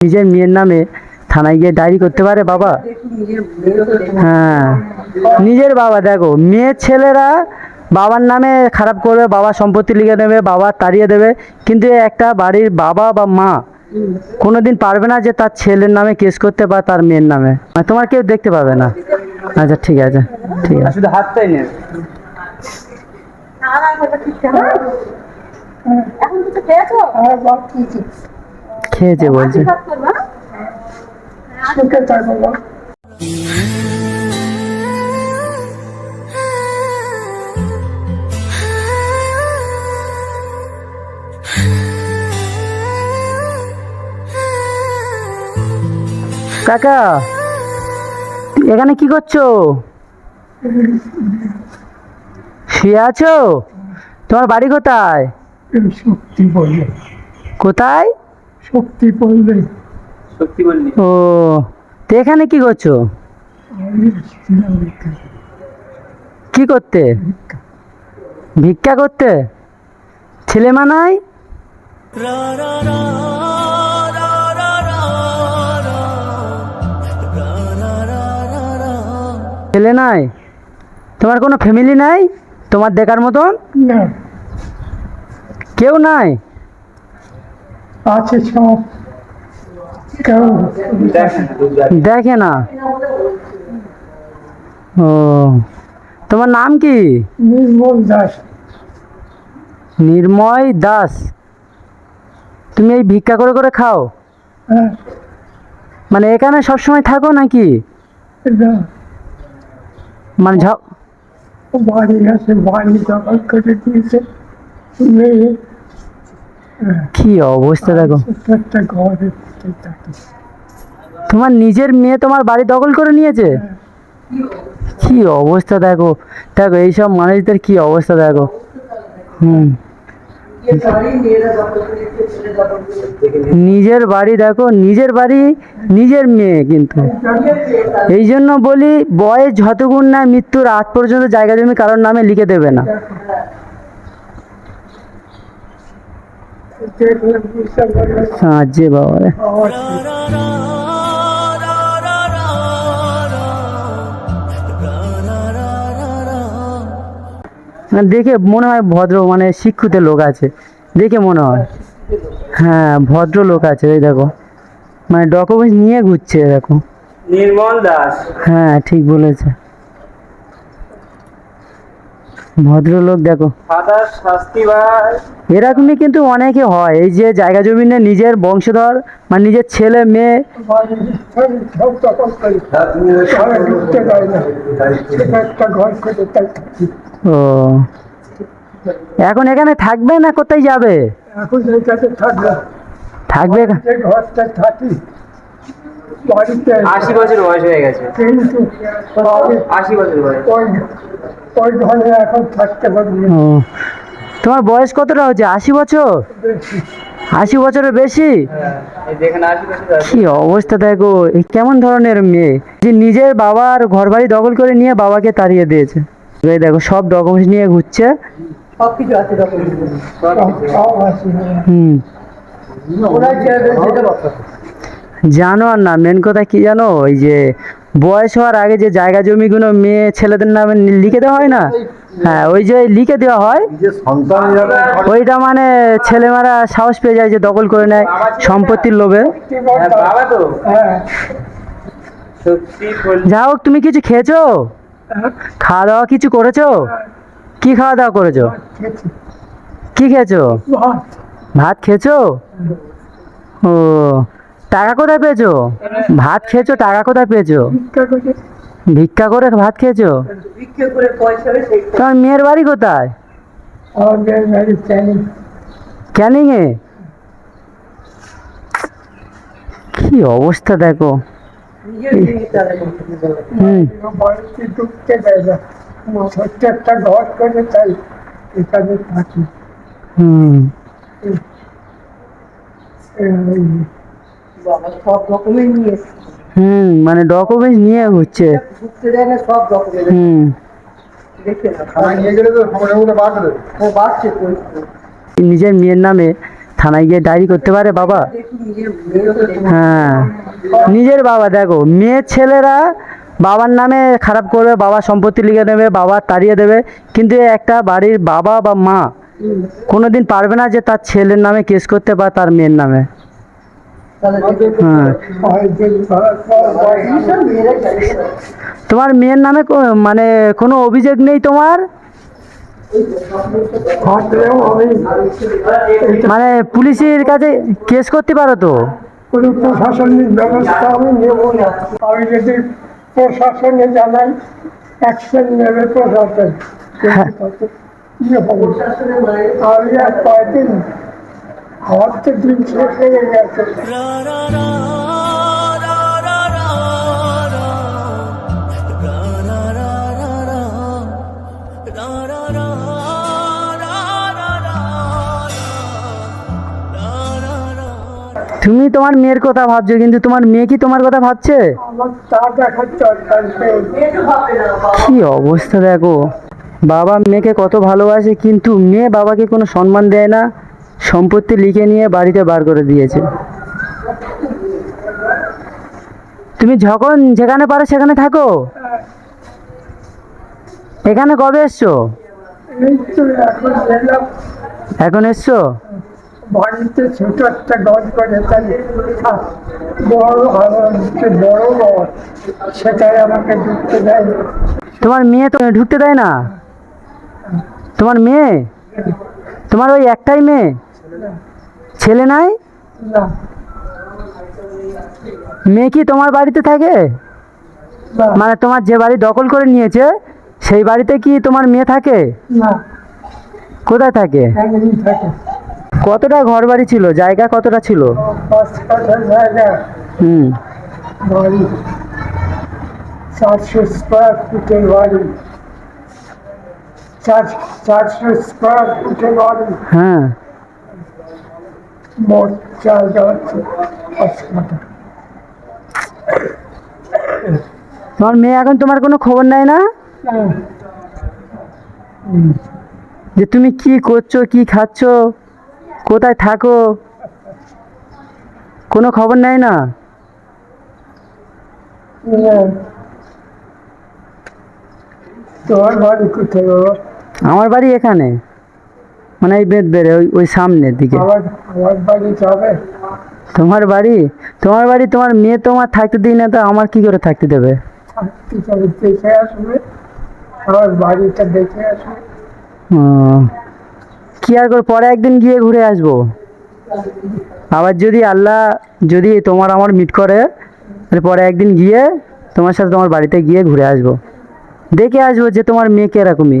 নিজের মেয়ের নামে থানায় গিয়ে ডায়েরি করতে পারে বাবা? হ্যাঁ। নিজের বাবা দেখো মেয়ের ছেলেরা বাবার নামে খারাপ করবে বাবা সম্পত্তি লিখে দেবে বাবা তাড়িয়ে দেবে কিন্তু একটা বাড়ির বাবা বা মা কোনোদিন পারবে না যে তার ছেলের নামে কেস করতে বা তার মেয়ের নামে। আর তোমার কেউ দেখতে পাবে না। আচ্ছা ঠিক আছে ঠিক আছে। শুধু হাতটাই নেবে এখন কিছু খেয়েছো? কিছু খেয়েছে বলছে। কাকা এখানে কি করছ? শুয়ে আছো? তোমার বাড়ি কোথায়? এই শক্তি বললে শক্তি বললে ও তো এখানে কি করছ? কি করতে? ভিক্ষা করতে? ছেলে মানাই ছেলে নাই? তোমার কোনো ফ্যামিলি নাই? তোমার দেখার মতন? কেউ নাই? আছে সব। দেখে না। ও তোমার নাম কি? নির্মল দাস। নির্ময় দাস। তুমি এই ভিক্ষা করে করে খাও? হ্যাঁ। মানে এখানে সবসময় থাকো নাকি? মানে বাড়ি আছে বাড়ি দখল করে দিয়েছে। কি অবস্থা দেখো। ঘরে তোমার নিজের মেয়ে তোমার বাড়ি দখল করে নিয়েছে? কি অবস্থা দেখো। দেখো এইসব মানুষদের কি অবস্থা দেখো। হুম। নিজের বাড়ি দেখো নিজের বাড়ি নিজের মেয়ে কিন্তু। এই জন্য বলি বয়স যতগুণ না মৃত্যুর আগ পর্যন্ত জায়গা জমি কারোর নামে লিখে দেবে না দেখলে বুঝতে পারবে সাহায্যে বাবা রে। না, দেখে মনে হয় ভদ্র মানে শিক্ষিত লোক আছে। দেখে মনে হয়। হ্যাঁ ভদ্র লোক আছে এই দেখো। মানে ডকুমেন্টস নিয়ে ঘুরছে দেখো। নির্মল দাস। হ্যাঁ ঠিক বলেছে। ভদ্রলোক দেখো। এরকমই কিন্তু অনেকে হয়। এই যে জায়গা জমি নিয়ে নিজের বংশধর মানে নিজের ছেলে মেয়ে ও। এখন এখানে থাকবে না? কোথায় যাবে? এখন থাকবে। থাকি আশি বছর বয়স হয়ে গেছে। আশি বছর বয়স। ওই এখন থাকতে তোমার বয়স কতটা হচ্ছে আশি বছর? আশি বছরের বেশি? হ্যাঁ, এই দেখেন আশি বছর আছে। কি অবস্থা দেখো এই কেমন ধরনের মেয়ে? যে নিজের বাবার ঘর বাড়ি দখল করে নিয়ে বাবাকে তাড়িয়ে দিয়েছে। এই দেখো সব ডকুমেন্টস নিয়ে ঘুরছে। সব সব আছে। হুম। জানো আর না মেন কথা কি জানো? ওই যে বয়স হওয়ার আগে যে জায়গা জমিগুলো মেয়ে ছেলেদের নামে লিখে দেওয়া হয় না? হ্যাঁ ওই যে লিখে দেওয়া হয়। ওইটা মানে ছেলেমেয়েরা সাহস পেয়ে যায় যে দখল করে নেয় সম্পত্তির লোভে। হ্যাঁ, বাবা তো। হ্যাঁ। সত্যি বললি যা হোক তুমি কিছু খেয়েছো? খাওয়া দাওয়া কিছু করেছ? কি খাওয়া দাওয়া করেছ। কি খেয়েছো? ভাত। ভাত খেয়েছো? ও টাকা কোথায় পেয়েছ? ভাত খেয়েছো, টাকা কোথায় পেয়েছ? ভিক্ষা করে ভাত খেয়েছো? তোমার মেয়ের বাড়ি কোথায়? ক্যানিং এ কি অবস্থা দেখো। হুম। হুম মানে ডকুমেন্ট হুম নিয়ে বাচ্চে তো নিজের মেয়ের নামে থানায় গিয়ে ডায়েরি করতে পারে বাবা। হ্যাঁ। নিজের বাবা, দেখো, মেয়ের ছেলেরা বাবার নামে খারাপ করবে, বাবা সম্পত্তি লিখে দেবে, বাবা তাড়িয়ে দেবে, কিন্তু একটা বাড়ির বাবা বা মা কোনোদিন পারবে না যে তার ছেলের নামে কেস করতে বা তার মেয়ের নামে। তোমার মেয়ের নামে মানে কোনো অভিযোগ নেই তোমার? মানে পুলিশের কাছে কেস করতে পারো তো? প্রশাসনিক ব্যবস্থা আমি নেব না। আমি যদি প্রশাসনে জানাই অ্যাকশন নেবে প্রশাসন। হ্যাঁ। আমি আর কয়দিন আমার তো দিন শেষ হয়ে গেছে তুমি তোমার মেয়ের কথা ভাবছ কিন্তু তোমার মেয়ে কি তোমার কথা ভাবছে কি অবস্থা দেখো বাবা মেয়েকে কত ভালোবাসে কিন্তু মেয়ে বাবাকে কোনো সম্মান দেয় না সম্পত্তি লিখে নিয়ে বাড়িতে বার করে দিয়েছে। তুমি যখন যেখানে পারো সেখানে থাকো। এখানে কবে এসছো? এখন এসছো? বাড়িতে ছোট একটা গজ করে তাই বড় বড় ঘর সেটাই আমাকে ঢুকতে দেয়। তোমার মেয়ে তো ঢুকতে দেয় না? তোমার মেয়ে? তোমার ওই একটাই মেয়ে? ছেলে নাই? মেয়ে কি তোমার বাড়িতে থাকে? মানে তোমার যে বাড়ি দখল করে নিয়েছে সেই বাড়িতে কি তোমার মেয়ে থাকে? কোথায় থাকে? কতটা ঘর বাড়ি ছিল? জায়গা কতটা ছিল? হুম। চারশো স্কোয়ার ফুটের বাড়ি। চারশো স্কোয়ার ফুটের বাড়ি। হ্যাঁ। মোট তোমার মেয়ে এখন তোমার কোনো খবর নেয় না। যে তুমি কি করছ কি খাচ্ছ কোথায় থাকো? কোনো খবর নেয় না? না। তোমার বাড়ি কোথায় আমার বাড়ি এখানে। মানে এই বেদ বেড়ে ওই ওই সামনের দিকে। তোমার বাড়ি? তোমার বাড়ি তোমার মেয়ে তোমার থাকতে দিই না তো আমার কি করে থাকতে দেবে? কি আর করে পরে একদিন গিয়ে ঘুরে আসব। আবার যদি আল্লাহ যদি তোমার আমার মিট করে তাহলে পরে একদিন গিয়ে তোমার সাথে তোমার বাড়িতে গিয়ে ঘুরে আসব। দেখে আসব যে তোমার মেয়ে কিরকমই।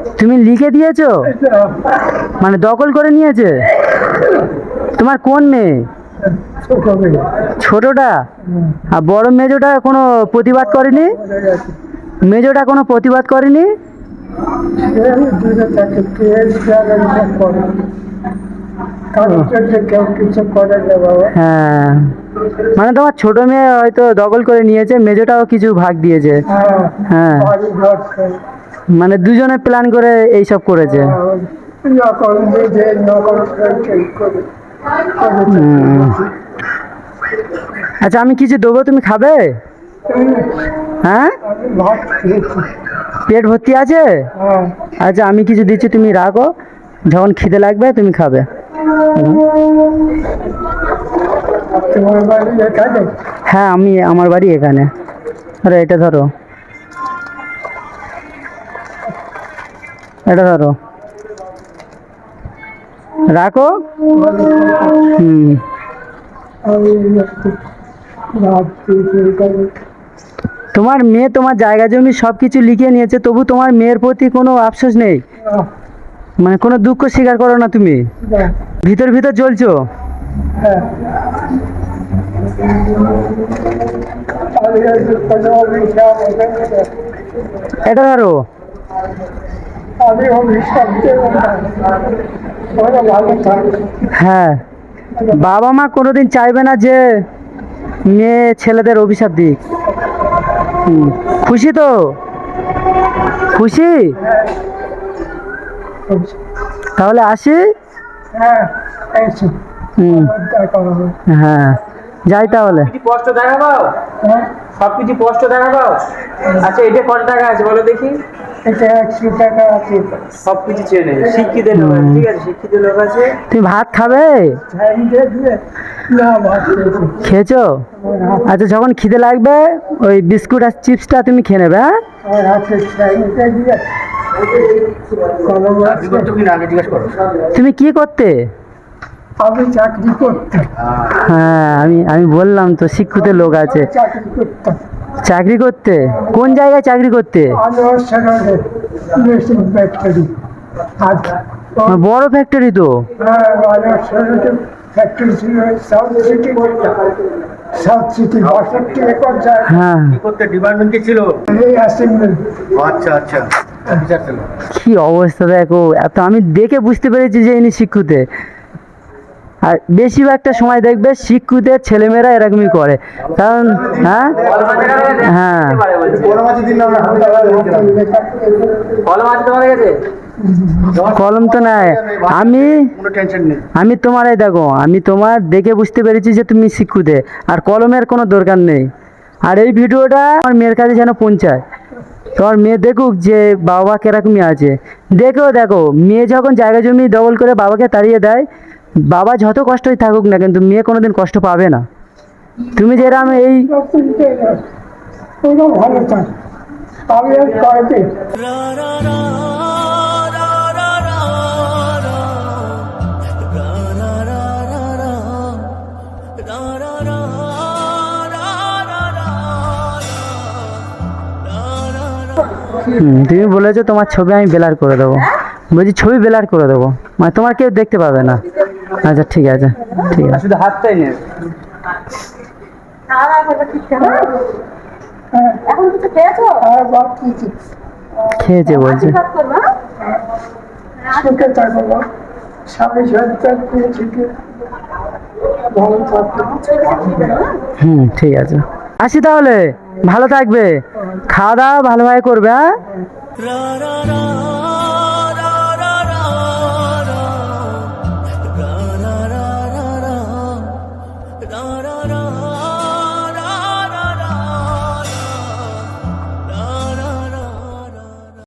তুমি লিখে দিয়েছ? মানে দখল করে নিয়েছে? তোমার কোন মেয়ে? ছোট ছোটটা? আর বড় মেজোটা কোনো প্রতিবাদ করেনি? মেজোটা কোনো প্রতিবাদ করেনি? হ্যাঁ। মানে তোমার ছোট মেয়ে হয়তো দখল করে নিয়েছে মেজোটাও কিছু ভাগ দিয়েছে। হ্যাঁ। হ্যাঁ। মানে দুজনে প্ল্যান করে এইসব করেছে। নকল নিজে নকল সেই করে হুম। আচ্ছা আমি কিছু দেবো, তুমি খাবে? হ্যাঁ? পেট ভর্তি আছে? আচ্ছা আমি কিছু দিচ্ছি, তুমি রাখো। যখন খিদে লাগবে, তুমি খাবে। হ্যাঁ আমি, আমার বাড়ি এখানে। আরে, এটা ধরো। এটা ধরো। রাখো। তোমার মেয়ে তোমার জায়গা জমি সব কিছু লিখে নিয়েছে, তবু তোমার মেয়ের প্রতি কোনো আফসোস নেই? মানে কোনো দুঃখ স্বীকার করো না তুমি? ভিতর ভিতর পারে। এটা ধরো। আমি হ্যাঁ বাবা মা কোনোদিন চাইবে না যে মেয়ে ছেলেদের অভিশাপ দিক। খুশি তো? খুশি? তাহলে আসি? হ্যাঁ হুম, হ্যাঁ যাই তাহলে। স্পষ্ট দেখা পাও হ্যাঁ। সব কিছু স্পষ্ট দেখা পাও আচ্ছা এটা কত টাকা আছে বলো দেখি। এটা একশো টাকা আছে। সব কিছু চেনে শিক্ষিত লোক আছে, ঠিক আছে শিক্ষিত লোক আছে। তুমি ভাত খাবে? হ্যাঁ দেখবে না ভাত খেয়েছি। আচ্ছা যখন খিদে লাগবে ওই বিস্কুট আর চিপসটা তুমি খেয়ে নেবে হ্যাঁ? তুমি কি করতে? আমি চাকরি করতাম। হ্যাঁ আমি আমি বললাম তো শিক্ষিত লোক আছে। চাকরি করতাম। চাকরি করতে? কোন জায়গায় চাকরি করতে? বড় ফ্যাক্টরি তো। হ্যাঁ। কি আচ্ছা আচ্ছা। অফিসার অবস্থা দেখো। এত আমি দেখে বুঝতে পেরেছি যে ইনি শিক্ষিতে। আর বেশিরভাগটা সময় দেখবে শিক্ষিতের ছেলেমেয়েরা এরকমই করে। কারণ হ্যাঁ? হ্যাঁ। কলম তো নাই। আমি আমি তোমার এই দেখো, আমি তোমার দেখে বুঝতে পেরেছি যে তুমি শিক্ষুতে আর কলমের কোনো দরকার নেই। আর এই ভিডিওটা আমার মেয়ের কাছে যেন পৌঁছায়। তোমার মেয়ে দেখুক যে বাবা কিরকমই আছে। দেখো দেখো, মেয়ে যখন জায়গা জমি দখল করে বাবাকে তাড়িয়ে দেয় বাবা যত কষ্টই থাকুক না কিন্তু মেয়ে কোনোদিন কষ্ট পাবে না। তুমি যেরকম এই তুমি বলেছ তোমার ছবি আমি বেলার করে দেবো। বলছি ছবি বেলার করে দেবো। মানে তোমার কেউ দেখতে পাবে না। আচ্ছা ঠিক আছে ঠিক আছে। শুধু হাতটাই কিছু খেয়েছো? আর বাপ কিছু খেয়েছে বলছে। হ্যাঁ? হুম ঠিক আছে। আসি তাহলে। ভালো থাকবে। খাওয়া দাওয়া ভালোভাবে করবে হ্যাঁ?